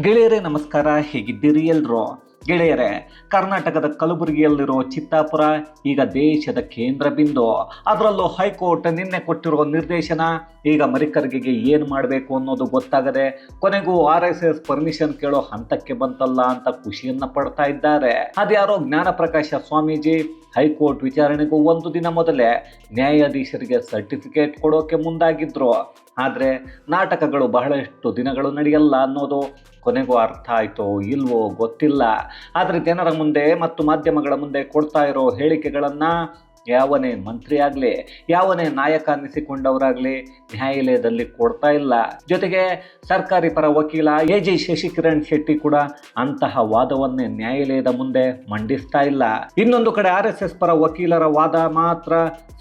ಗೆಳೆಯರೇ, ನಮಸ್ಕಾರ. ಹೇಗಿದ್ದೀರಿ ಎಲ್ರು? ಗೆಳೆಯರೇ, ಕರ್ನಾಟಕದ ಕಲಬುರಗಿಯಲ್ಲಿರೋ ಚಿತ್ತಾಪುರ, ಈಗ ದೇಶದ ಕೇಂದ್ರ ಬಿಂದು. ಅದರಲ್ಲೂ ಹೈಕೋರ್ಟ್ ನಿನ್ನೆ ಕೊಟ್ಟಿರುವ ನಿರ್ದೇಶನ. ಈಗ ಮರಿಕರ್ಗಿಗೆ ಏನು ಮಾಡಬೇಕು ಅನ್ನೋದು ಗೊತ್ತಾಗದೆ ಕೊನೆಗೂ ಆರ್ ಎಸ್ ಎಸ್ ಪರ್ಮಿಷನ್ ಕೇಳೋ ಹಂತಕ್ಕೆ ಬಂತಲ್ಲ ಅಂತ ಖುಷಿಯನ್ನ ಪಡ್ತಾ ಇದ್ದಾರೆ. ಅದ್ಯಾರೋ ಜ್ಞಾನ ಪ್ರಕಾಶ ಸ್ವಾಮೀಜಿ, ಹೈಕೋರ್ಟ್ ವಿಚಾರಣೆಗೂ ಒಂದು ದಿನ ಮೊದಲೇ ನ್ಯಾಯಾಧೀಶರಿಗೆ ಸರ್ಟಿಫಿಕೇಟ್ ಕೊಡೋಕೆ ಮುಂದಾಗಿದ್ರು. ಆದರೆ ನಾಟಕಗಳು ಬಹಳಷ್ಟು ದಿನಗಳು ನಡೆಯಲ್ಲ ಅನ್ನೋದು ಕೊನೆಗೂ ಅರ್ಥ ಆಯಿತೋ ಇಲ್ವೋ ಗೊತ್ತಿಲ್ಲ. ಆದರೆ ಜನರ ಮುಂದೆ ಮತ್ತು ಮಾಧ್ಯಮಗಳ ಮುಂದೆ ಕೊಡ್ತಾ ಇರೋ ಹೇಳಿಕೆಗಳನ್ನು ಯಾವನೇ ಮಂತ್ರಿ ಆಗಲಿ, ಯಾವನೇ ನಾಯಕ ಅನ್ನಿಸಿಕೊಂಡವರಾಗಲಿ, ನ್ಯಾಯಾಲಯದಲ್ಲಿ ಕೊಡ್ತಾ ಇಲ್ಲ. ಜೊತೆಗೆ ಸರ್ಕಾರಿ ಪರ ವಕೀಲ ಎ ಜಿ ಶಶಿಕಿರಣ್ ಶೆಟ್ಟಿ ಕೂಡ ಅಂತಹ ವಾದವನ್ನೇ ನ್ಯಾಯಾಲಯದ ಮುಂದೆ ಮಂಡಿಸ್ತಾ ಇಲ್ಲ. ಇನ್ನೊಂದು ಕಡೆ ಆರ್ ಎಸ್ ಎಸ್ ಪರ ವಕೀಲರ ವಾದ ಮಾತ್ರ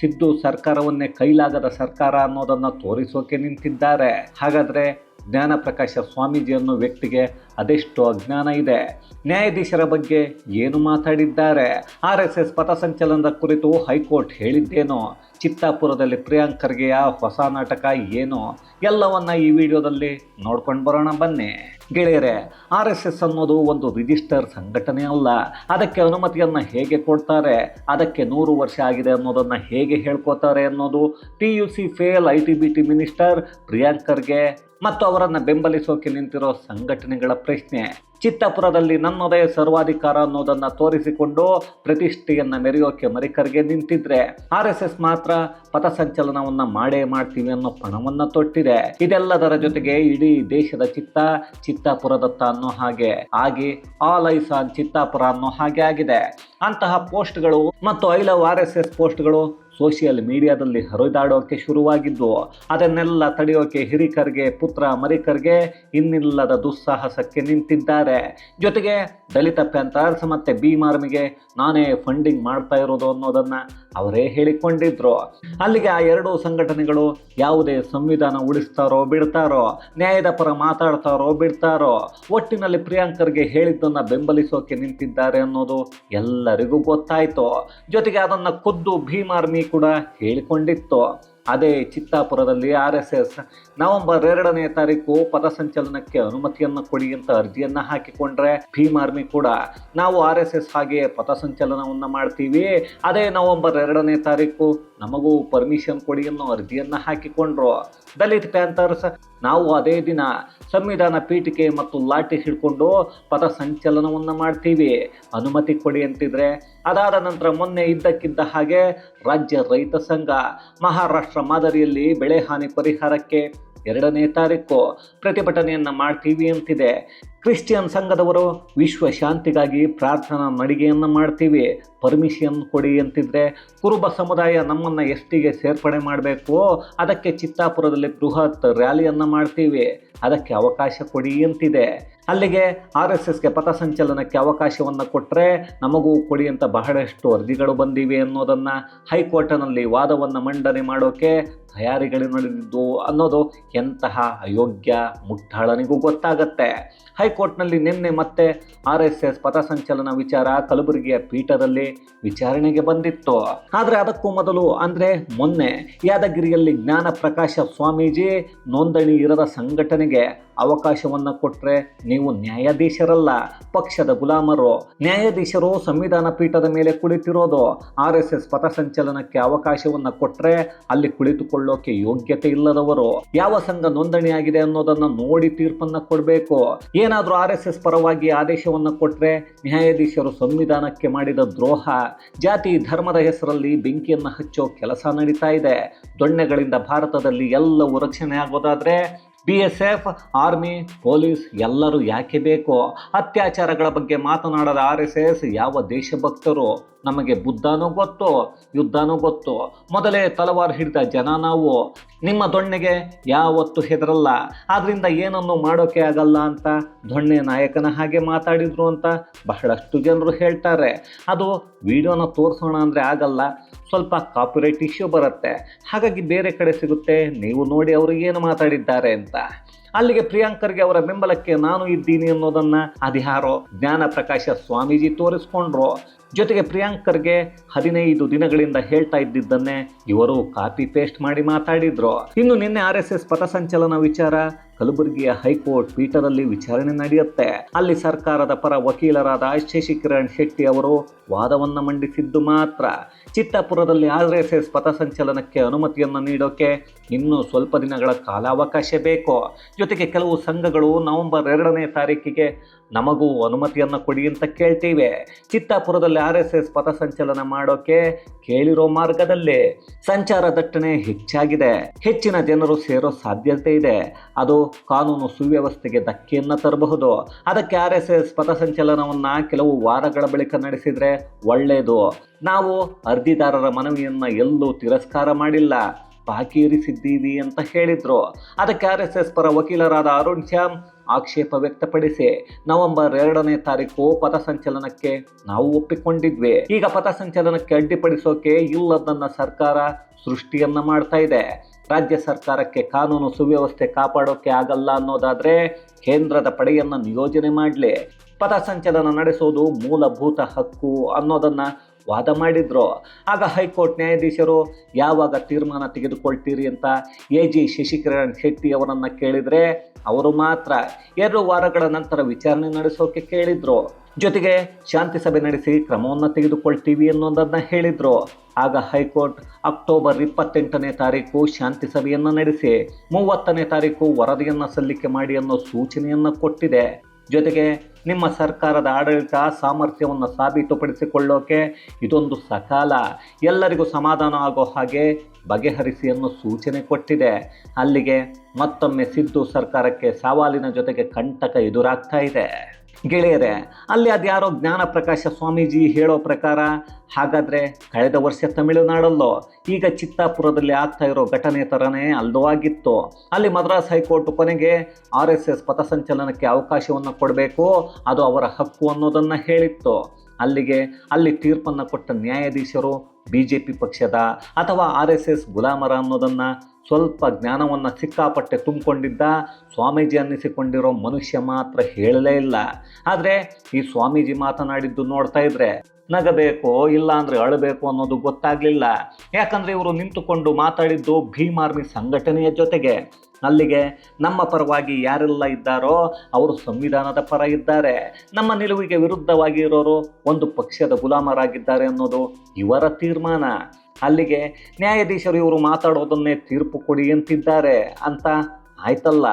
ಸಿದ್ದು ಸರ್ಕಾರವನ್ನೇ ಕೈಲಾಗದ ಸರ್ಕಾರ ಅನ್ನೋದನ್ನು ತೋರಿಸೋಕೆ ನಿಂತಿದ್ದಾರೆ. ಹಾಗಾದ್ರೆ ಜ್ಞಾನ ಪ್ರಕಾಶ ಸ್ವಾಮೀಜಿ ಅನ್ನೋ ವ್ಯಕ್ತಿಗೆ ಅದೆಷ್ಟು ಅಜ್ಞಾನ ಇದೆ. ನ್ಯಾಯಾಧೀಶರ ಬಗ್ಗೆ ಏನು ಮಾತಾಡಿದ್ದಾರೆ? ಆರ್ ಎಸ್ ಎಸ್ ಪಥಸಂಚಲನದ ಕುರಿತು ಹೈಕೋರ್ಟ್ ಹೇಳಿದ್ದೇನೋ? ಚಿತ್ತಾಪುರದಲ್ಲಿ ಪ್ರಿಯಾಂಕರ್ಗೆಯ ಹೊಸ ನಾಟಕ ಏನು? ಎಲ್ಲವನ್ನ ಈ ವಿಡಿಯೋದಲ್ಲಿ ನೋಡ್ಕೊಂಡು ಬರೋಣ ಬನ್ನಿ. ಗೆಳೆಯರೆ, ಆರ್ ಎಸ್ ಎಸ್ ಅನ್ನೋದು ಒಂದು ರಿಜಿಸ್ಟರ್ ಸಂಘಟನೆ ಅಲ್ಲ. ಅದಕ್ಕೆ ಅನುಮತಿಯನ್ನು ಹೇಗೆ ಕೊಡ್ತಾರೆ, ಅದಕ್ಕೆ ನೂರು ವರ್ಷ ಆಗಿದೆ ಅನ್ನೋದನ್ನು ಹೇಗೆ ಹೇಳ್ಕೊತಾರೆ ಅನ್ನೋದು P U C fail I T B T minister ಪ್ರಿಯಾಂಕರ್ಗೆ ಮತ್ತು ಅವರನ್ನು ಬೆಂಬಲಿಸೋಕೆ ನಿಂತಿರೋ ಸಂಘಟನೆಗಳ ಪ್ರಶ್ನೆ. ಚಿತ್ತಾಪುರದಲ್ಲಿ ನನ್ನದೇ ಸರ್ವಾಧಿಕಾರ ಅನ್ನೋದನ್ನು ತೋರಿಸಿಕೊಂಡು ಪ್ರತಿಷ್ಠೆಯನ್ನ ಮೆರೆಯೋಕೆ ಮರಿಕರಿಗೆ ನಿಂತಿದ್ರೆ. ಆರ್ ಎಸ್ ಎಸ್ ಮಾತ್ರ ಪಥಸಂಚಲನವನ್ನು ಮಾಡೇ ಮಾಡ್ತೀವಿ ಅನ್ನೋ ಪಣವನ್ನ ತೊಟ್ಟಿದೆ. ಇದೆಲ್ಲದರ ಜೊತೆಗೆ ಇಡೀ ದೇಶದ ಚಿತ್ತ ಚಿತ್ತಾಪುರದತ್ತ ಅನ್ನೋ ಹಾಗೆ. ಆಗಿ ಆಲ್ ಐಸ್ ಚಿತ್ತಾಪುರ ಅನ್ನೋ ಹಾಗೆ ಆಗಿದೆ. ಅಂತಹ ಪೋಸ್ಟ್ಗಳು ಮತ್ತು I love R S S ಪೋಸ್ಟ್ಗಳು ಸೋಷಿಯಲ್ ಮೀಡಿಯಾದಲ್ಲಿ ಹರಿದಾಡೋಕೆ ಶುರುವಾಗಿದ್ದು, ಅದನ್ನೆಲ್ಲ ತಡೆಯೋಕೆ ಹಿರಿಕರ್ಗೆ, ಪುತ್ರ ಮರಿಕರ್ಗೆ ಇನ್ನಿಲ್ಲದ ದುಸ್ಸಾಹಸಕ್ಕೆ ನಿಂತಿದ್ದಾರೆ. ಜೊತೆಗೆ ದಲಿತ ಪ್ಯಾಂಥರ್ಸ್ ಮತ್ತೆ ಭೀಮಾರ್ಮಿಗೆ ನಾನೇ ಫಂಡಿಂಗ್ ಮಾಡ್ತಾ ಇರೋದು ಅನ್ನೋದನ್ನ ಅವರೇ ಹೇಳಿಕೊಂಡಿದ್ರು. ಅಲ್ಲಿಗೆ ಆ ಎರಡೂ ಸಂಘಟನೆಗಳು ಯಾವುದೇ ಸಂವಿಧಾನ ಉಳಿಸ್ತಾರೋ ಬಿಡ್ತಾರೋ, ನ್ಯಾಯದ ಪರ ಮಾತಾಡ್ತಾರೋ ಬಿಡ್ತಾರೋ, ಒಟ್ಟಿನಲ್ಲಿ ಪ್ರಿಯಾಂಕರ್ಗೆ ಹೇಳಿದ್ದನ್ನು ಬೆಂಬಲಿಸೋಕೆ ನಿಂತಿದ್ದಾರೆ ಅನ್ನೋದು ಎಲ್ಲರಿಗೂ ಗೊತ್ತಾಯಿತು. ಜೊತೆಗೆ ಅದನ್ನ ಖುದ್ದು ಭೀಮಾರ್ಮಿ ಕೂಡ ಹೇಳಿಕೊಂಡಿತ್ತು. ಅದೇ ಚಿತ್ತಾಪುರದಲ್ಲಿ ಆರ್ ಎಸ್ ಎಸ್ ನವೆಂಬರ್ ಎರಡನೇ ತಾರೀಕು ಪಥಸಂಚಲನಕ್ಕೆ ಅನುಮತಿಯನ್ನು ಕೊಡಿ ಅಂತ ಅರ್ಜಿಯನ್ನ ಹಾಕಿಕೊಂಡ್ರೆ ಭೀಮ್ ಆರ್ಮಿ ಕೂಡ ನಾವು ಆರ್ ಎಸ್ ಎಸ್ ಹಾಗೆ ಪಥಸಂಚಲನವನ್ನು ಮಾಡ್ತೀವಿ. ಅದೇ ನವೆಂಬರ್ ಎರಡನೇ ತಾರೀಕು ನಮಗೂ ಪರ್ಮಿಷನ್ ಕೊಡಿ ಅನ್ನೋ ಅರ್ಜಿಯನ್ನು ಹಾಕಿಕೊಂಡ್ರು. ದಲಿತ್ ಪ್ಯಾಂಥರ್ಸ್, ನಾವು ಅದೇ ದಿನ ಸಂವಿಧಾನ ಪೀಠಿಕೆ ಮತ್ತು ಲಾಠಿ ಹಿಡ್ಕೊಂಡು ಪಥಸಂಚಲನವನ್ನು ಮಾಡ್ತೀವಿ. ಅನುಮತಿ ಕೊಡಿ ಅಂತಿದ್ರೆ, ಅದಾದ ನಂತರ ಮೊನ್ನೆ ಇದ್ದಕ್ಕಿದ್ದ ಹಾಗೆ ರಾಜ್ಯ ರೈತ ಸಂಘ, ಮಹಾರಾಷ್ಟ್ರ ಮಾದರಿಯಲ್ಲಿ ಬೆಳೆ ಹಾನಿ ಪರಿಹಾರಕ್ಕೆ ಎರಡನೇ ತಾರೀಕು ಪ್ರತಿಭಟನೆಯನ್ನು ಮಾಡ್ತೀವಿ ಅಂತಿದೆ. ಕ್ರಿಶ್ಚಿಯನ್ ಸಂಘದವರು ವಿಶ್ವ ಶಾಂತಿಗಾಗಿ ಪ್ರಾರ್ಥನಾ ನಡಿಗೆಯನ್ನು ಮಾಡ್ತೀವಿ. ಪರ್ಮಿಷನ್ ಕೊಡಿ ಅಂತಿದ್ರೆ ಕುರುಬ ಸಮುದಾಯ ನಮ್ಮನ್ನು ಎಷ್ಟಿಗೆ ಸೇರ್ಪಡೆ ಮಾಡಬೇಕು ಅದಕ್ಕೆ ಚಿತ್ತಾಪುರದಲ್ಲಿ ಬೃಹತ್ ರ್ಯಾಲಿಯನ್ನು ಮಾಡ್ತೀವಿ. ಅದಕ್ಕೆ ಅವಕಾಶ ಕೊಡಿ ಅಂತಿದೆ. ಅಲ್ಲಿಗೆ ಆರ್ ಎಸ್ ಎಸ್ಗೆ ಪಥಸಂಚಲನಕ್ಕೆ ಅವಕಾಶವನ್ನು ಕೊಟ್ಟರೆ ನಮಗೂ ಕೊಡಿ ಅಂತ ಬಹಳಷ್ಟು ಅರ್ಜಿಗಳು ಬಂದಿವೆ ಅನ್ನೋದನ್ನು ಹೈಕೋರ್ಟ್ನಲ್ಲಿ ವಾದವನ್ನು ಮಂಡನೆ ಮಾಡೋಕೆ ತಯಾರಿಗಳು ನಡೆದಿದ್ದು ಅನ್ನೋದು ಎಂತಹ ಅಯೋಗ್ಯ ಮುಟ್ಟಾಳನಿಗೂ ಗೊತ್ತಾಗತ್ತೆ. ಹೈಕೋರ್ಟ್ನಲ್ಲಿ ನಿನ್ನೆ ಮತ್ತೆ ಆರ್ ಎಸ್ ಎಸ್ ಪಥಸಂಚಲನ ವಿಚಾರ ಕಲಬುರಗಿಯ ಪೀಠದಲ್ಲಿ ವಿಚಾರಣೆಗೆ ಬಂದಿತ್ತು. ಆದರೆ ಅದಕ್ಕೂ ಮೊದಲು, ಅಂದರೆ ಮೊನ್ನೆ ಯಾದಗಿರಿಯಲ್ಲಿ ಜ್ಞಾನ ಪ್ರಕಾಶ ಸ್ವಾಮೀಜಿ ನೋಂದಣಿ ಇರದ ಸಂಘಟನೆಗೆ ಅವಕಾಶವನ್ನು ಕೊಟ್ಟರೆ ನೀವು ನ್ಯಾಯಾಧೀಶರಲ್ಲ. ಪಕ್ಷದ ಗುಲಾಮರು. ನ್ಯಾಯಾಧೀಶರು ಸಂವಿಧಾನ ಪೀಠದ ಮೇಲೆ ಕುಳಿತಿರೋದು. ಆರ್ ಎಸ್ ಎಸ್ ಪಥಸಂಚಲನಕ್ಕೆ ಅವಕಾಶವನ್ನು ಕೊಟ್ಟರೆ ಅಲ್ಲಿ ಕುಳಿತುಕೊಳ್ಳೋಕೆ ಯೋಗ್ಯತೆ ಇಲ್ಲದವರು. ಯಾವ ಸಂಘ ನೋಂದಣಿಯಾಗಿದೆ ಅನ್ನೋದನ್ನು ನೋಡಿ ತೀರ್ಪನ್ನು ಕೊಡಬೇಕು. ಏನಾದರೂ ಆರ್ ಪರವಾಗಿ ಆದೇಶವನ್ನು ಕೊಟ್ಟರೆ ನ್ಯಾಯಾಧೀಶರು ಸಂವಿಧಾನಕ್ಕೆ ಮಾಡಿದ ದ್ರೋಹ. ಜಾತಿ ಧರ್ಮದ ಹೆಸರಲ್ಲಿ ಬೆಂಕಿಯನ್ನು ಹಚ್ಚೋ ಕೆಲಸ ನಡೀತಾ ಇದೆ. ದೊಣ್ಣೆಗಳಿಂದ ಭಾರತದಲ್ಲಿ ಎಲ್ಲವೂ ರಕ್ಷಣೆ ಆಗೋದಾದ್ರೆ B S F army police ಎಲ್ಲರೂ ಯಾಕೆ ಬೇಕೋ ಅತ್ಯಾಚಾರಗಳ ಬಗ್ಗೆ ಮಾತನಾಡದ ಆರ್ ಎಸ್ ಎಸ್ ಯಾವ ದೇಶಭಕ್ತರು? ನಮಗೆ ಬುದ್ಧನೂ ಗೊತ್ತು? ಯುದ್ಧನೂ ಗೊತ್ತು? ಮೊದಲೇ ತಲವಾರು ಹಿಡಿದ ಜನ ನಾವು? ನಿಮ್ಮ ದೊಣ್ಣೆಗೆ ಯಾವತ್ತು ಹೆದರಲ್ಲ. ಆದ್ರಿಂದ ಏನನ್ನು ಮಾಡೋಕೆ ಆಗಲ್ಲ ಅಂತ ದೊಣ್ಣೆ ನಾಯಕನ ಹಾಗೆ ಮಾತಾಡಿದ್ರು ಅಂತ ಬಹಳಷ್ಟು ಜನರು ಹೇಳ್ತಾರೆ. ಅದು ವಿಡಿಯೋನ ತೋರಿಸೋಣ ಅಂದರೆ ಆಗಲ್ಲ. ಸ್ವಲ್ಪ ಕಾಪಿರೈಟ್ ಇಶ್ಯೂ ಬರುತ್ತೆ. ಹಾಗಾಗಿ ಬೇರೆ ಕಡೆ ಸಿಗುತ್ತೆ. ನೀವು ನೋಡಿ ಅವರು ಏನು ಮಾತಾಡಿದ್ದಾರೆ ಅಂತ. ಅಲ್ಲಿಗೆ ಪ್ರಿಯಾಂಕರ್ಗೆ ಅವರ ಬೆಂಬಲಕ್ಕೆ ನಾನು ಇದ್ದೀನಿ ಅನ್ನೋದನ್ನ ಅದ್ಯಾರೋ ಜ್ಞಾನ ಪ್ರಕಾಶ ಸ್ವಾಮೀಜಿ ತೋರಿಸ್ಕೊಂಡ್ರು. ಜೊತೆಗೆ ಪ್ರಿಯಾಂಕರ್ಗೆ ಹದಿನೈದು ದಿನಗಳಿಂದ ಹೇಳ್ತಾ ಇದ್ದಿದ್ದನ್ನೇ ಇವರು ಕಾಪಿ ಪೇಸ್ಟ್ ಮಾಡಿ ಮಾತಾಡಿದ್ರು. ಇನ್ನು ನಿನ್ನೆ ಆರ್ ಎಸ್ ಎಸ್ ಪಥಸಂಚಲನ ವಿಚಾರ ಕಲಬುರಗಿಯ ಹೈಕೋರ್ಟ್ ಪೀಠದಲ್ಲಿ ವಿಚಾರಣೆ ನಡೆಯುತ್ತೆ. ಅಲ್ಲಿ ಸರ್ಕಾರದ ಪರ ವಕೀಲರಾದ ಶಶಿಕಿರಣ್ ಶೆಟ್ಟಿ ಅವರು ವಾದವನ್ನು ಮಂಡಿಸಿದ್ದು ಮಾತ್ರ. ಚಿತ್ತಾಪುರದಲ್ಲಿ ಆರ್ ಎಸ್ ಎಸ್ ಪಥಸಂಚಲನಕ್ಕೆ ಅನುಮತಿಯನ್ನು ನೀಡೋಕೆ ಇನ್ನೂ ಸ್ವಲ್ಪ ದಿನಗಳ ಕಾಲಾವಕಾಶ ಬೇಕು. ಜೊತೆಗೆ ಕೆಲವು ಸಂಘಗಳು ನವೆಂಬರ್ ಎರಡನೇ ತಾರೀಕಿಗೆ ನಮಗೂ ಅನುಮತಿಯನ್ನು ಕೊಡಿ ಅಂತ ಕೇಳ್ತೀವಿ. ಚಿತ್ತಾಪುರದಲ್ಲಿ ಆರ್ ಎಸ್ ಎಸ್ ಪಥಸಂಚಲನ ಮಾಡೋಕೆ ಕೇಳಿರೋ ಮಾರ್ಗದಲ್ಲಿ ಸಂಚಾರ ದಟ್ಟಣೆ ಹೆಚ್ಚಾಗಿದೆ. ಹೆಚ್ಚಿನ ಜನರು ಸೇರೋ ಸಾಧ್ಯತೆ ಇದೆ. ಅದು ಕಾನೂನು ಸುವ್ಯವಸ್ಥೆಗೆ ಧಕ್ಕೆಯನ್ನು ತರಬಹುದು. ಅದಕ್ಕೆ ಆರ್ ಎಸ್ ಎಸ್ ಪಥಸಂಚಲನವನ್ನು ಕೆಲವು ವಾರಗಳ ಬಳಿಕ ನಡೆಸಿದರೆ ಒಳ್ಳೆಯದು ನಾವು ಅರ್ಜಿದಾರರ ಮನವಿಯನ್ನು ಎಲ್ಲೂ ತಿರಸ್ಕಾರ ಮಾಡಿಲ್ಲ. ಬಾಕಿ ಇರಿಸಿದ್ದೀವಿ ಅಂತ ಹೇಳಿದ್ರು. ಅದಕ್ಕೆ ಆರ್ ಎಸ್ ಎಸ್ ಪರ ವಕೀಲರಾದ ಅರುಣ್ ಶ್ಯಾಮ್ ಆಕ್ಷೇಪ ವ್ಯಕ್ತಪಡಿಸಿ ನವೆಂಬರ್ ಎರಡನೇ ತಾರೀಕು ಪಥಸಂಚಲನಕ್ಕೆ ನಾವು ಒಪ್ಪಿಕೊಂಡಿದ್ವಿ. ಈಗ ಪಥಸಂಚಲನಕ್ಕೆ ಅಡ್ಡಿಪಡಿಸೋಕೆ ಇಲ್ಲದನ್ನ ಸರ್ಕಾರ ಸೃಷ್ಟಿಯನ್ನ ಮಾಡ್ತಾ ಇದೆ. ರಾಜ್ಯ ಸರ್ಕಾರಕ್ಕೆ ಕಾನೂನು ಸುವ್ಯವಸ್ಥೆ ಕಾಪಾಡೋಕೆ ಆಗಲ್ಲ ಅನ್ನೋದಾದ್ರೆ ಕೇಂದ್ರದ ಪಡೆಯನ್ನ ನಿಯೋಜನೆ ಮಾಡಲಿ. ಪಥಸಂಚಲನ ನಡೆಸೋದು ಮೂಲಭೂತ ಹಕ್ಕು ಅನ್ನೋದನ್ನ ವಾದ ಮಾಡಿದ್ರು. ಆಗ ಹೈಕೋರ್ಟ್ ನ್ಯಾಯಾಧೀಶರು, ಯಾವಾಗ ತೀರ್ಮಾನ ತೆಗೆದುಕೊಳ್ತೀರಿ? ಅಂತ ಎ ಜಿ ಶಶಿಕಿರಣ್ ಶೆಟ್ಟಿ ಅವರನ್ನು ಕೇಳಿದರೆ, ಅವರು ಮಾತ್ರ ಎರಡು ವಾರಗಳ ನಂತರ ವಿಚಾರಣೆ ನಡೆಸೋಕೆ ಕೇಳಿದ್ರು. ಜೊತೆಗೆ ಶಾಂತಿ ಸಭೆ ನಡೆಸಿ ಕ್ರಮವನ್ನು ತೆಗೆದುಕೊಳ್ತೀವಿ ಅನ್ನೋದನ್ನು ಹೇಳಿದರು. ಆಗ ಹೈಕೋರ್ಟ್ ಅಕ್ಟೋಬರ್ ಇಪ್ಪತ್ತೆಂಟನೇ ತಾರೀಕು ಶಾಂತಿ ಸಭೆಯನ್ನು ನಡೆಸಿ, ಮೂವತ್ತನೇ ತಾರೀಕು ವರದಿಯನ್ನು ಸಲ್ಲಿಕೆ ಮಾಡಿ ಅನ್ನೋ ಸೂಚನೆಯನ್ನು ಕೊಟ್ಟಿದೆ. ಜೊತೆಗೆ ನಿಮ್ಮ ಸರ್ಕಾರದ ಆಡಳಿತ ಸಾಮರ್ಥ್ಯವನ್ನು ಸಾಬೀತುಪಡಿಸಿಕೊಳ್ಳೋಕೆ ಇದೊಂದು ಸಕಾಲ. ಎಲ್ಲರಿಗೂ ಸಮಾಧಾನ ಆಗೋ ಹಾಗೆ ಬಗೆಹರಿಸಿ ಅನ್ನೋ ಸೂಚನೆ ಕೊಟ್ಟಿದೆ. ಅಲ್ಲಿಗೆ ಮತ್ತೊಮ್ಮೆ ಸಿದ್ದು ಸರ್ಕಾರಕ್ಕೆ ಸವಾಲಿನ ಜೊತೆಗೆ ಕಂಟಕ ಎದುರಾಗ್ತಾ ಇದೆ. ಗೆಳೆಯರೆ, ಅಲ್ಲಿ ಅದ್ಯಾರೋ ಜ್ಞಾನ ಪ್ರಕಾಶ ಸ್ವಾಮೀಜಿ ಹೇಳೋ ಪ್ರಕಾರ, ಹಾಗಾದರೆ ಕಳೆದ ವರ್ಷ ತಮಿಳುನಾಡಲ್ಲೋ, ಈಗ ಚಿತ್ತಾಪುರದಲ್ಲಿ ಆಗ್ತಾ ಇರೋ ಘಟನೆ ಥರನೇ ಅಲ್ಲೂ ಆಗಿತ್ತು. ಅಲ್ಲಿ ಮದ್ರಾಸ್ ಹೈಕೋರ್ಟ್ ಕೊನೆಗೆ ಆರ್ ಎಸ್ ಎಸ್ ಪಥಸಂಚಲನಕ್ಕೆ ಅವಕಾಶವನ್ನು ಕೊಡಬೇಕು, ಅದು ಅವರ ಹಕ್ಕು ಅನ್ನೋದನ್ನು ಹೇಳಿತ್ತು. ಅಲ್ಲಿಗೆ, ಅಲ್ಲಿ ತೀರ್ಪನ್ನು ಕೊಟ್ಟ ನ್ಯಾಯಾಧೀಶರು ಬಿ ಜೆ ಪಿ ಪಕ್ಷದ ಅಥವಾ ಆರ್ ಎಸ್ ಎಸ್ ಗುಲಾಮರ ಅನ್ನೋದನ್ನು ಸ್ವಲ್ಪ ಜ್ಞಾನವನ್ನು ಸಿಕ್ಕಾಪಟ್ಟೆ ತುಂಬಿಕೊಂಡಿದ್ದ ಸ್ವಾಮೀಜಿ ಅನ್ನಿಸಿಕೊಂಡಿರೋ ಮನುಷ್ಯ ಮಾತ್ರ ಹೇಳಲೇ ಇಲ್ಲ. ಆದರೆ ಈ ಸ್ವಾಮೀಜಿ ಮಾತನಾಡಿದ್ದು ನೋಡ್ತಾ ಇದ್ರೆ ನಗಬೇಕು ಇಲ್ಲ ಅಂದರೆ ಅಳಬೇಕು ಅನ್ನೋದು ಗೊತ್ತಾಗಲಿಲ್ಲ. ಯಾಕಂದರೆ ಇವರು ನಿಂತುಕೊಂಡು ಮಾತಾಡಿದ್ದು ಭೀಮಾರ್ಮಿ ಸಂಘಟನೆಯ ಜೊತೆಗೆ. ಅಲ್ಲಿಗೆ ನಮ್ಮ ಪರವಾಗಿ ಯಾರೆಲ್ಲ ಇದ್ದಾರೋ ಅವರು ಸಂವಿಧಾನದ ಪರ ಇದ್ದಾರೆ. ನಮ್ಮ ನಿಲುವಿಗೆ ವಿರುದ್ಧವಾಗಿ ಇರೋರು ಒಂದು ಪಕ್ಷದ ಗುಲಾಮರಾಗಿದ್ದಾರೆ ಅನ್ನೋದು ಇವರ ತೀರ್ಮಾನ. ಅಲ್ಲಿಗೆ ನ್ಯಾಯಾಧೀಶರು ಇವರು ಮಾತಾಡೋದನ್ನೇ ತೀರ್ಪು ಕೊಡಿ ಅಂತಿದ್ದಾರೆ ಅಂತ ಆಯ್ತಲ್ಲ.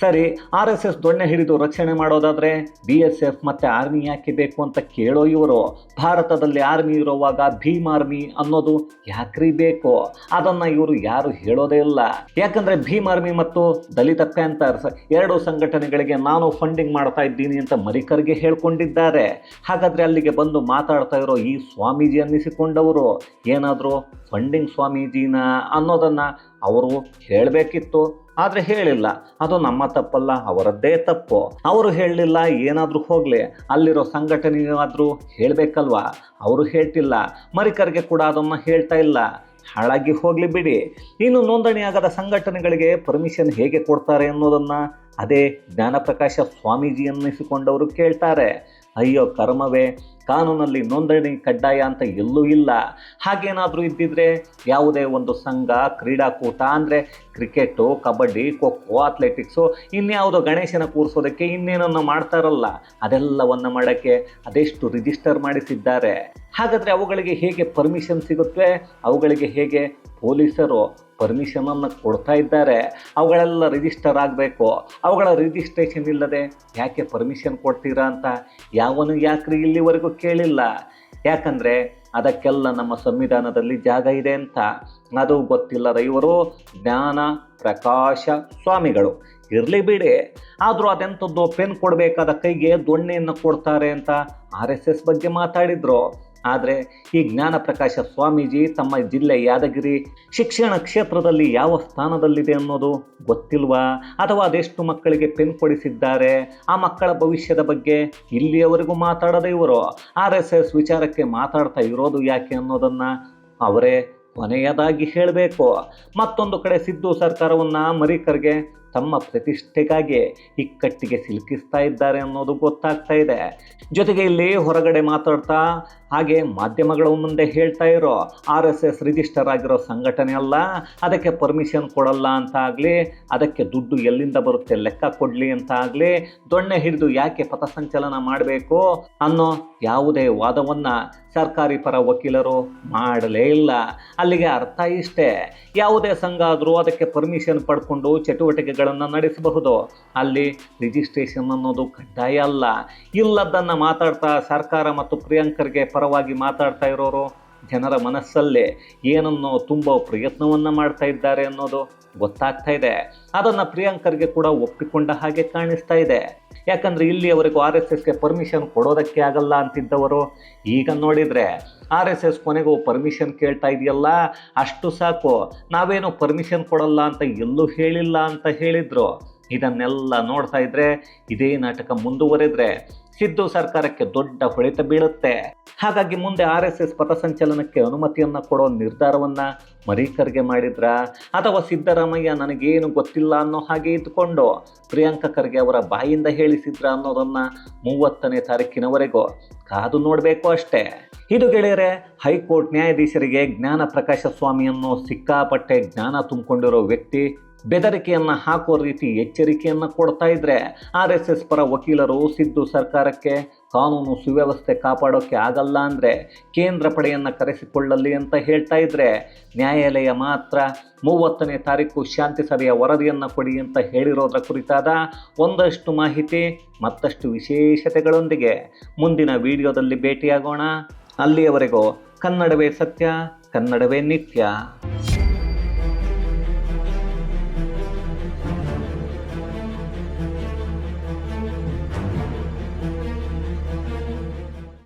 ಸರಿ, ಆರ್ ಎಸ್ ಎಸ್ ದೊಣ್ಣೆ ಹಿಡಿದು ರಕ್ಷಣೆ ಮಾಡೋದಾದ್ರೆ ಬಿ ಎಸ್ ಎಫ್ ಮತ್ತೆ ಆರ್ಮಿ ಯಾಕೆ ಬೇಕು ಅಂತ ಕೇಳೋ ಇವರು? ಭಾರತದಲ್ಲಿ ಆರ್ಮಿ ಇರುವಾಗ ಭೀಮ್ ಆರ್ಮಿ ಅನ್ನೋದು ಯಾಕ್ರಿ ಬೇಕು? ಅದನ್ನ ಇವರು ಯಾರು ಹೇಳೋದೇ ಇಲ್ಲ. ಯಾಕಂದ್ರೆ ಭೀಮ್ ಆರ್ಮಿ ಮತ್ತು ದಲಿತ ಪ್ಯಾಂಥರ್ಸ್ ಎರಡು ಸಂಘಟನೆಗಳಿಗೆ ನಾನು ಫಂಡಿಂಗ್ ಮಾಡ್ತಾ ಇದ್ದೀನಿ ಅಂತ ಮರಿಕರ್ಗೆ ಹೇಳ್ಕೊಂಡಿದ್ದಾರೆ. ಹಾಗಾದ್ರೆ ಅಲ್ಲಿಗೆ ಬಂದು ಮಾತಾಡ್ತಾ ಇರೋ ಈ ಸ್ವಾಮೀಜಿ ಅನ್ನಿಸಿಕೊಂಡವರು ಏನಾದರೂ ಫಂಡಿಂಗ್ ಸ್ವಾಮೀಜಿನ ಅನ್ನೋದನ್ನ ಅವರು ಹೇಳಬೇಕಿತ್ತು. ಆದರೆ ಹೇಳಿಲ್ಲ, ಅದು ನಮ್ಮ ತಪ್ಪಲ್ಲ, ಅವರದ್ದೇ ತಪ್ಪು. ಅವರು ಹೇಳಲಿಲ್ಲ, ಏನಾದರೂ ಹೋಗಲಿ. ಅಲ್ಲಿರೋ ಸಂಘಟನೆಯಾದರೂ ಹೇಳಬೇಕಲ್ವಾ? ಅವರು ಹೇಳ್ತಿಲ್ಲ, ಮರಿಕರಿಗೆ ಕೂಡ ಅದನ್ನು ಹೇಳ್ತಾ ಇಲ್ಲ. ಹಾಳಾಗಿ ಹೋಗಲಿ ಬಿಡಿ. ಇನ್ನು ನೋಂದಣಿಯಾಗದ ಸಂಘಟನೆಗಳಿಗೆ ಪರ್ಮಿಷನ್ ಹೇಗೆ ಕೊಡ್ತಾರೆ ಅನ್ನೋದನ್ನು ಅದೇ ಜ್ಞಾನಪ್ರಕಾಶ ಸ್ವಾಮೀಜಿ ಅನ್ನಿಸಿಕೊಂಡವರು ಕೇಳ್ತಾರೆ. ಅಯ್ಯೋ ಕರ್ಮವೇ, ಕಾನೂನಲ್ಲಿ ನೋಂದಣಿ ಕಡ್ಡಾಯ ಅಂತ ಎಲ್ಲೂ ಇಲ್ಲ. ಹಾಗೇನಾದರೂ ಇದ್ದಿದ್ರೆ ಯಾವುದೇ ಒಂದು ಸಂಘ, ಕ್ರೀಡಾಕೂಟ ಅಂದರೆ ಕ್ರಿಕೆಟು, ಕಬಡ್ಡಿ, ಖೋಖೋ, ಅಥ್ಲೆಟಿಕ್ಸು, ಇನ್ಯಾವುದೋ ಗಣೇಶನ ಕೂರಿಸೋದಕ್ಕೆ ಇನ್ನೇನನ್ನು ಮಾಡ್ತಾರಲ್ಲ, ಅದೆಲ್ಲವನ್ನು ಮಾಡೋಕ್ಕೆ ಅದೆಷ್ಟು ರಿಜಿಸ್ಟರ್ ಮಾಡಿಸಿದ್ದಾರೆ. ಹಾಗಾದರೆ ಅವುಗಳಿಗೆ ಹೇಗೆ ಪರ್ಮಿಷನ್ ಸಿಗುತ್ತೆ? ಅವುಗಳಿಗೆ ಹೇಗೆ ಪೊಲೀಸರು ಪರ್ಮಿಷನನ್ನು ಕೊಡ್ತಾ ಇದ್ದಾರೆ, ಅವುಗಳೆಲ್ಲ ರಿಜಿಸ್ಟರ್ ಆಗಬೇಕು. ಅವುಗಳ ರಿಜಿಸ್ಟ್ರೇಷನ್ ಇಲ್ಲದೆ ಯಾಕೆ ಪರ್ಮಿಷನ್ ಕೊಡ್ತೀರಾ ಅಂತ ಯಾವನು ಯಾಕ್ರಿ ಇಲ್ಲಿವರೆಗೂ ಕೇಳಿಲ್ಲ. ಯಾಕಂದರೆ ಅದಕ್ಕೆಲ್ಲ ನಮ್ಮ ಸಂವಿಧಾನದಲ್ಲಿ ಜಾಗ ಇದೆ ಅಂತ. ಅದು ಗೊತ್ತಿಲ್ಲದ ಇವರು ಜ್ಞಾನ, ಪ್ರಕಾಶ, ಸ್ವಾಮಿಗಳು. ಇರಲಿ ಬಿಡಿ. ಆದರೂ ಅದೆಂಥದ್ದು ಪೆನ್ ಕೊಡಬೇಕಾದ ಕೈಗೆ ದೊಣ್ಣೆಯನ್ನು ಕೊಡ್ತಾರೆ ಅಂತ ಆರ್ ಎಸ್ ಎಸ್ ಬಗ್ಗೆ ಮಾತಾಡಿದ್ರು. ಆದರೆ ಈ ಜ್ಞಾನ ಪ್ರಕಾಶ ಸ್ವಾಮೀಜಿ ತಮ್ಮ ಜಿಲ್ಲೆ ಯಾದಗಿರಿ ಶಿಕ್ಷಣ ಕ್ಷೇತ್ರದಲ್ಲಿ ಯಾವ ಸ್ಥಾನದಲ್ಲಿದೆ ಅನ್ನೋದು ಗೊತ್ತಿಲ್ವಾ? ಅಥವಾ ಅದೆಷ್ಟು ಮಕ್ಕಳಿಗೆ ಪೆನ್ ಕೊಡಿಸಿದ್ದಾರೆ? ಆ ಮಕ್ಕಳ ಭವಿಷ್ಯದ ಬಗ್ಗೆ ಇಲ್ಲಿಯವರೆಗೂ ಮಾತಾಡದೆ ಇವರು? ಆರ್ ಎಸ್ ಎಸ್ ವಿಚಾರಕ್ಕೆ ಮಾತಾಡ್ತಾ ಇರೋದು ಯಾಕೆ ಅನ್ನೋದನ್ನು ಅವರೇ ಕೊನೆಯದಾಗಿ ಹೇಳಬೇಕು. ಮತ್ತೊಂದು ಕಡೆ ಸಿದ್ದು ಸರ್ಕಾರವನ್ನು ಮರೀಕರ್ಗೆ ತಮ್ಮ ಪ್ರತಿಷ್ಠೆಗಾಗಿ ಇಕ್ಕಟ್ಟಿಗೆ ಸಿಲುಕಿಸ್ತಾ ಇದ್ದಾರೆ ಅನ್ನೋದು ಗೊತ್ತಾಗ್ತಾ ಇದೆ. ಜೊತೆಗೆ ಇಲ್ಲಿ ಹೊರಗಡೆ ಮಾತಾಡ್ತಾ ಹಾಗೆ ಮಾಧ್ಯಮಗಳ ಮುಂದೆ ಹೇಳ್ತಾ ಇರೋ ಆರ್ ಎಸ್ ಎಸ್ ರಿಜಿಸ್ಟರ್ ಆಗಿರೋ ಸಂಘಟನೆ ಅಲ್ಲ, ಅದಕ್ಕೆ ಪರ್ಮಿಷನ್ ಕೊಡಲ್ಲ ಅಂತ ಆಗಲಿ, ಅದಕ್ಕೆ ದುಡ್ಡು ಎಲ್ಲಿಂದ ಬರುತ್ತೆ ಲೆಕ್ಕ ಕೊಡಲಿ ಅಂತ ಆಗಲಿ, ದೊಣ್ಣೆ ಹಿಡಿದು ಯಾಕೆ ಪಥಸಂಚಲನ ಮಾಡಬೇಕು ಅನ್ನೋ ಯಾವುದೇ ವಾದವನ್ನು ಸರ್ಕಾರಿ ಪರ ವಕೀಲರು ಮಾಡಲೇ ಇಲ್ಲ. ಅಲ್ಲಿಗೆ ಅರ್ಥ ಇಷ್ಟೇ, ಯಾವುದೇ ಸಂಘ ಆದರೂ ಅದಕ್ಕೆ ಪರ್ಮಿಷನ್ ಪಡ್ಕೊಂಡು ಚಟುವಟಿಕೆಗಳನ್ನು ನಡೆಸಬಹುದು. ಅಲ್ಲಿ ರಿಜಿಸ್ಟ್ರೇಷನ್ ಅನ್ನೋದು ಕಡ್ಡಾಯ ಅಲ್ಲ. ಇಲ್ಲದನ್ನು ಮಾತಾಡ್ತಾ ಸರ್ಕಾರ ಮತ್ತು ಪ್ರಿಯಾಂಕರ್ಗೆ ಪರವಾಗಿ ಮಾತಾಡ್ತಾ ಇರೋರು ಜನರ ಮನಸ್ಸಲ್ಲೇ ಏನನ್ನೋ ತುಂಬ ಪ್ರಯತ್ನವನ್ನು ಮಾಡ್ತಾ ಇದ್ದಾರೆ ಅನ್ನೋದು ಗೊತ್ತಾಗ್ತಾ ಇದೆ. ಅದನ್ನು ಪ್ರಿಯಾಂಕರ್ಗೆ ಕೂಡ ಒಪ್ಪಿಕೊಂಡ ಹಾಗೆ ಕಾಣಿಸ್ತಾ ಇದೆ. ಯಾಕಂದರೆ ಇಲ್ಲಿಯವರೆಗೂ ಆರ್ ಎಸ್ ಎಸ್ಗೆ ಪರ್ಮಿಷನ್ ಕೊಡೋದಕ್ಕೆ ಆಗಲ್ಲ ಅಂತಿದ್ದವರು ಈಗ ನೋಡಿದರೆ ಆರ್ ಎಸ್ ಎಸ್ ಕೊನೆಗೂ ಪರ್ಮಿಷನ್ ಕೇಳ್ತಾ ಇದೆಯಲ್ಲ, ಅಷ್ಟು ಸಾಕು, ನಾವೇನು ಪರ್ಮಿಷನ್ ಕೊಡಲ್ಲ ಅಂತ ಎಲ್ಲೂ ಹೇಳಿಲ್ಲ ಅಂತ ಹೇಳಿದ್ರು. ಇದನ್ನೆಲ್ಲ ನೋಡ್ತಾ ಇದ್ರೆ ಇದೇ ನಾಟಕ ಮುಂದುವರೆದ್ರೆ ಸಿದ್ದು ಸರ್ಕಾರಕ್ಕೆ ದೊಡ್ಡ ಹೊಡೆತ ಬೀಳುತ್ತೆ. ಹಾಗಾಗಿ ಮುಂದೆ ಆರ್ ಎಸ್ ಎಸ್ ಪಥಸಂಚಲನಕ್ಕೆ ಅನುಮತಿಯನ್ನು ಕೊಡೋ ನಿರ್ಧಾರವನ್ನ ಮರೀಕರ್ಗೆ ಮಾಡಿದ್ರ? ಅಥವಾ ಸಿದ್ದರಾಮಯ್ಯ ನನಗೇನು ಗೊತ್ತಿಲ್ಲ ಅನ್ನೋ ಹಾಗೆ ಇದ್ದುಕೊಂಡು ಪ್ರಿಯಾಂಕ ಖರ್ಗೆ ಅವರ ಬಾಯಿಂದ ಹೇಳಿಸಿದ್ರ ಅನ್ನೋದನ್ನ ಮೂವತ್ತನೇ ತಾರೀಕಿನವರೆಗೂ ಕಾದು ನೋಡಬೇಕು ಅಷ್ಟೇ. ಇದು ಗೆಳೆಯರೆ, ಹೈಕೋರ್ಟ್ ನ್ಯಾಯಾಧೀಶರಿಗೆ ಜ್ಞಾನ ಪ್ರಕಾಶ ಸ್ವಾಮಿಯನ್ನು ಸಿಕ್ಕಾಪಟ್ಟೆ ಜ್ಞಾನ ತುಂಬಿಕೊಂಡಿರೋ ವ್ಯಕ್ತಿ ಬೆದರಿಕೆಯನ್ನು ಹಾಕೋ ರೀತಿ ಎಚ್ಚರಿಕೆಯನ್ನು ಕೊಡ್ತಾ ಇದ್ರೆ ಆರ್ ಎಸ್ ಎಸ್ ಪರ ವಕೀಲರು ಸಿದ್ದು ಸರ್ಕಾರಕ್ಕೆ ಕಾನೂನು ಸುವ್ಯವಸ್ಥೆ ಕಾಪಾಡೋಕ್ಕೆ ಆಗಲ್ಲ ಅಂದರೆ ಕೇಂದ್ರ ಪಡೆಯನ್ನು ಕರೆಸಿಕೊಳ್ಳಲಿ ಅಂತ ಹೇಳ್ತಾ ಇದ್ರೆ ನ್ಯಾಯಾಲಯ ಮಾತ್ರ ಮೂವತ್ತನೇ ತಾರೀಕು ಶಾಂತಿ ಸಭೆಯ ವರದಿಯನ್ನು ಕೊಡಿ ಅಂತ ಹೇಳಿರೋದ್ರ ಕುರಿತಾದ ಒಂದಷ್ಟು ಮಾಹಿತಿ, ಮತ್ತಷ್ಟು ವಿಶೇಷತೆಗಳೊಂದಿಗೆ ಮುಂದಿನ ವಿಡಿಯೋದಲ್ಲಿ ಭೇಟಿಯಾಗೋಣ. ಅಲ್ಲಿಯವರೆಗೂ ಕನ್ನಡವೇ ಸತ್ಯ, ಕನ್ನಡವೇ ನಿತ್ಯ.